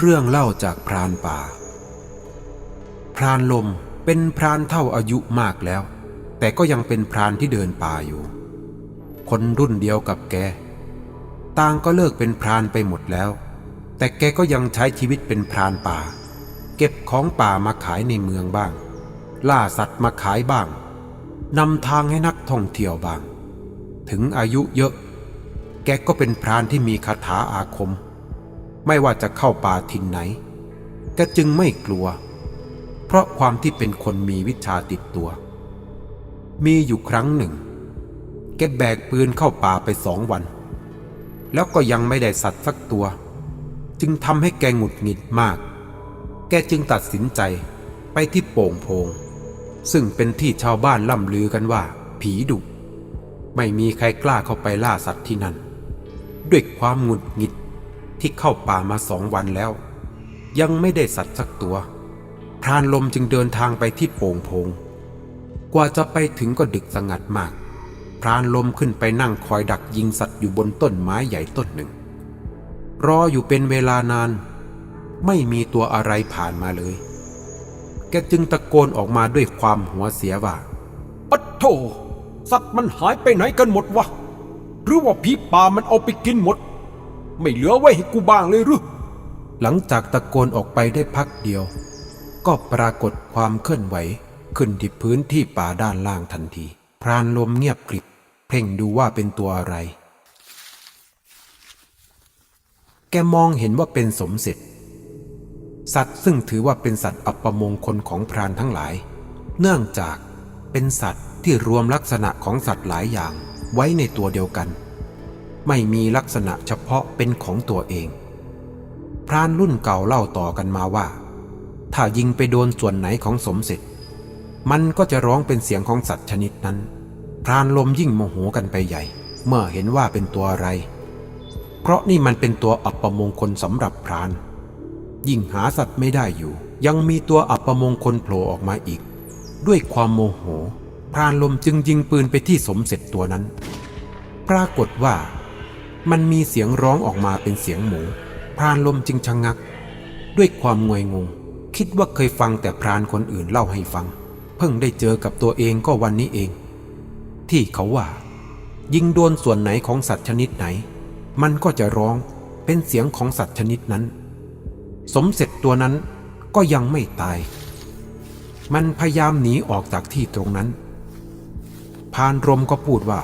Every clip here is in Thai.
เรื่องเล่าจากพรานป่า พรานลมเป็นพรานเท่าอายุมากแล้ว แต่ก็ยังเป็นพรานที่เดินป่าอยู่ คนรุ่นเดียวกับแก ต่างก็เลิกเป็นพรานไปหมดแล้ว แต่แกก็ยังใช้ชีวิตเป็นพรานป่า เก็บของป่ามาขายในเมืองบ้าง ล่าสัตว์มาขายบ้างนำทางให้นักท่องเที่ยวบ้าง ถึงอายุเยอะ แกก็เป็นพรานที่มีคาถาอาคม ไม่ว่าจะเข้าป่าทินไหนแกจึงไม่กลัว เพราะความที่เป็นคนมีวิชาติดตัว มีอยู่ครั้งหนึ่ง แกแบกปืนเข้าป่าไปสองวัน แล้วก็ยังไม่ได้สัตว์สักตัว จึงทำให้แกหงุดหงิดมาก แกจึงตัดสินใจไปที่โป่งโพง ซึ่งเป็นที่ชาวบ้านล่ำลือกันว่า ผีดุไม่มีใครกล้าเข้าไปล่าสัตว์ที่นั่น ด้วยความหงุดหงิด ที่เข้าป่ามาสองวันแล้ว ยังไม่ได้สัตว์สักตัว พรานลมจึงเดินทางไปที่โป่งพง กว่าจะไปถึงก็ดึกสงัดมาก พรานลมขึ้นไปนั่งคอยดักยิงสัตว์อยู่บนต้นไม้ใหญ่ต้นหนึ่ง รออยู่เป็นเวลานาน ไม่มีตัวอะไรผ่านมาเลย แกจึงตะโกนออกมาด้วยความหัวเสียว่า ปัดโถสัตว์มันหายไปไหนกันหมดวะ หรือว่าผีป่ามันเอาไปกินหมด ไม่เหลือไว้ให้กูบ้างเลยหรือหลังจากตะโกนออกไปได้พักเดียว ก็ปรากฏความเคลื่อนไหว ขึ้นที่พื้นที่ป่าด้านล่างทันที พรานลมเงียบกริบเพ่งดูว่าเป็นตัวอะไร แกมองเห็นว่าเป็นสมเสร็จ สัตว์ซึ่งถือว่าเป็นสัตว์อัปมงคลของพรานทั้งหลาย เนื่องจากเป็นสัตว์ที่รวมลักษณะของสัตว์หลายอย่างไว้ในตัวเดียวกัน ไม่มีลักษณะเฉพาะเป็นของตัวเอง พรานรุ่นเก่าเล่าต่อกันมาว่า ถ้ายิงไปโดนส่วนไหนของสมเสร็จ มันก็จะร้องเป็นเสียงของสัตว์ชนิดนั้น พรานลมยิ่งโมโหกันไปใหญ่ เมื่อเห็นว่าเป็นตัวอะไร เพราะนี่มันเป็นตัวอัปมงคลสำหรับพราน ยิ่งหาสัตว์ไม่ได้อยู่ ยังมีตัวอัปมงคลโผล่ออกมาอีก ด้วยความโมโห พรานลมจึงยิงปืนไปที่สมเสร็จตัวนั้น ปรากฏว่า มันมีเสียงร้องออกมาเป็นเสียงหมู พรานลมจึงชะงงัก ด้วยความงวยงง คิดว่าเคยฟังแต่พรานคนอื่นเล่าให้ฟัง เพิ่งได้เจอกับตัวเองก็วันนี้เอง ที่เขาว่า ยิงโดนส่วนไหนของสัตว์ชนิดไหน มันก็จะร้องเป็นเสียงของสัตว์ชนิดนั้น สมเสร็จตัวนั้นก็ยังไม่ตาย มันพยายามหนีออกจากที่ตรงนั้นพรานรมก็พูดว่า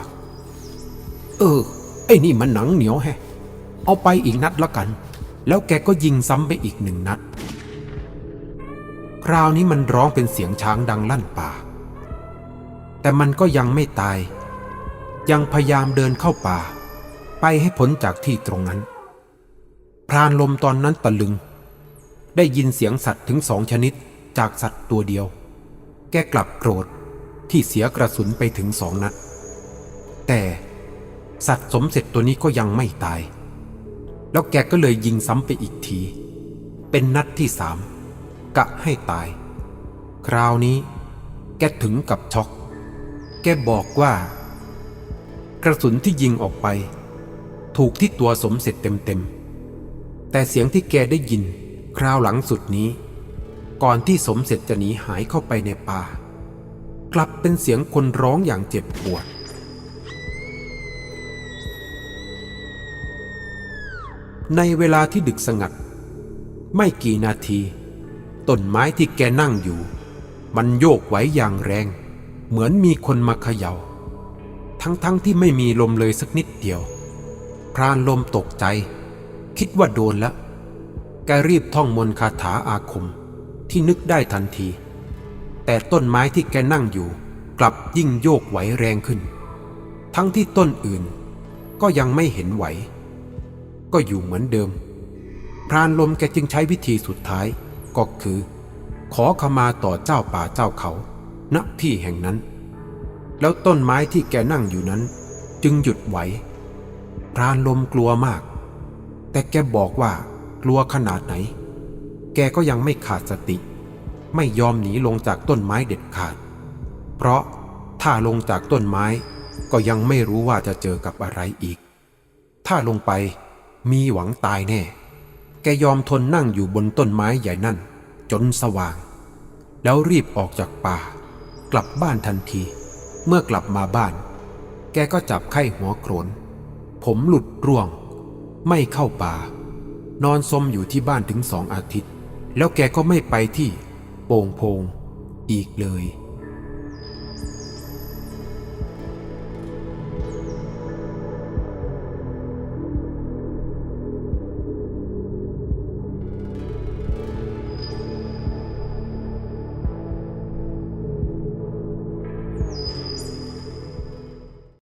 เออ อ้นี่มันหนังเหนียวแฮะ เอาไปอีกนัดละกัน แล้วแกก็ยิงซ้ำไปอีกหนึ่งนัด คราวนี้มันร้องเป็นเสียงช้างดังลั่นป่า แต่มันก็ยังไม่ตาย ยังพยายามเดินเข้าป่า ไปให้พ้นจากที่ตรงนั้น พรานลมตอนนั้นตะลึง ได้ยินเสียงสัตว์ถึงสองชนิดจากสัตว์ตัวเดียว แกกลับโกรธที่เสียกระสุนไปถึงสองนัด แต่ สัตว์สมเสร็จตัวนี้ก็ยังไม่ตาย แล้วแกก็เลยยิงซ้ำไปอีกที เป็นนัดที่สามกะให้ตาย คราวนี้ แกถึงกับช็อก แกบอกว่า กระสุนที่ยิงออกไป ถูกที่ตัวสมเสร็จเต็มๆ แต่เสียงที่แกได้ยิน คราวหลังสุดนี้ ก่อนที่สมเสร็จจะหนีหายเข้าไปในป่า กลับเป็นเสียงคนร้องอย่างเจ็บปวด ในเวลาที่ดึกสงัด ไม่กี่นาทีต้นไม้ที่แกนั่งอยู่ มันโยกไหวอย่างแรง เหมือนมีคนมาเขยา่า ทั้งๆทที่ไม่มีลมเลยสักนิดเดียว พรานลมตกใจ คิดว่าโดนแล้วแกรีบท่องมนต์คาถาอาคมที่นึกได้ทันที แต่ต้นไม้ที่แกนั่งอยู่ กลับยิ่งโยกไหวแรงขึ้น ทั้งที่ต้นอื่นก็ยังไม่เห็นไหว ก็อยู่เหมือนเดิม พรานลมแกจึงใช้วิธีสุดท้ายก็คือ ขอขมาต่อเจ้าป่าเจ้าเขาณที่แห่งนั้น แล้วต้นไม้ที่แกนั่งอยู่นั้น จึงหยุดไหว พรานลมกลัวมาก แต่แกบอกว่ากลัวขนาดไหน แกก็ยังไม่ขาดสติ ไม่ยอมหนีลงจากต้นไม้เด็ดขาด เพราะถ้าลงจากต้นไม้ก็ยังไม่รู้ว่าจะเจอกับอะไรอีก ถ้าลงไป มีหวังตายแน่ แกยอมทนนั่งอยู่บนต้นไม้ใหญ่นั่น จนสว่าง แล้วรีบออกจากป่า กลับบ้านทันที เมื่อกลับมาบ้าน แกก็จับไข้หัวโกรน ผมหลุดร่วง ไม่เข้าป่า นอนซมอยู่ที่บ้านถึงสองอาทิตย์ แล้วแกก็ไม่ไปที่ โป่งพงอีกเลย